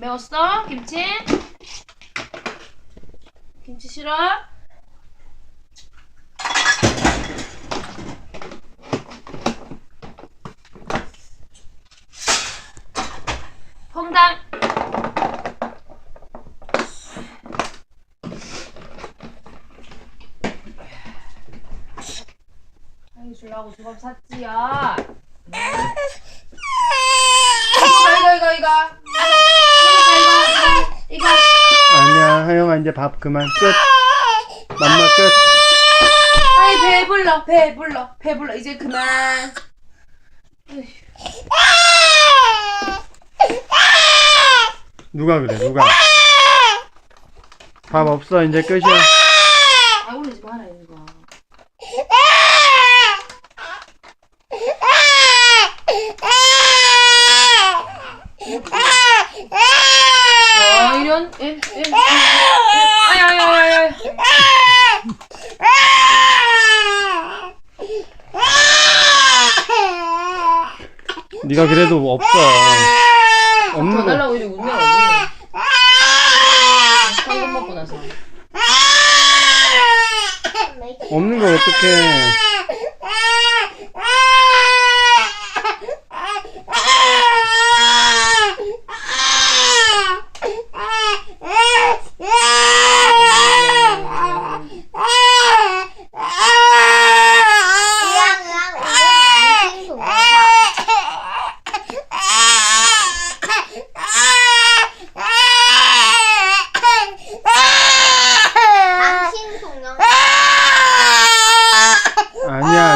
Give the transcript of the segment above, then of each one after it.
매웠어? 김치? 김치 싫어? 퐁당 아이 주려고 두번 샀지 야 이거 이거 이거 이거 이거 이거 이거 아니야, 하영아 이제 밥 그만 끝. 맘마 끝. 아이 배불러 배불러 배불러 이제 그만 누가 그래? 누가? 밥 없어 이제 끝이야. 아 울리지 마라 이거 어 이런 아야야 네가 그래도 없어. 없는 더 거. 달라고 이제 운명 없네 방금 먹고 나서 없는 거 어떡해.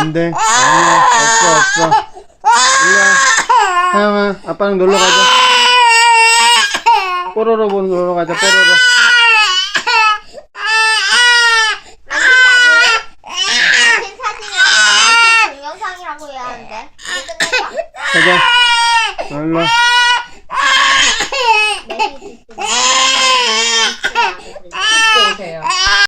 안 돼. 아니야 없어 없어. 일로와. 하영아 아빠랑 놀러 가자. 뽀로로 보는 거 놀러 가자 뽀로로. 당신 사진이랑 당신 동영상이라고 해야 하는데 이제 끝내자 가자. 일로. 와. 메시지 있으면.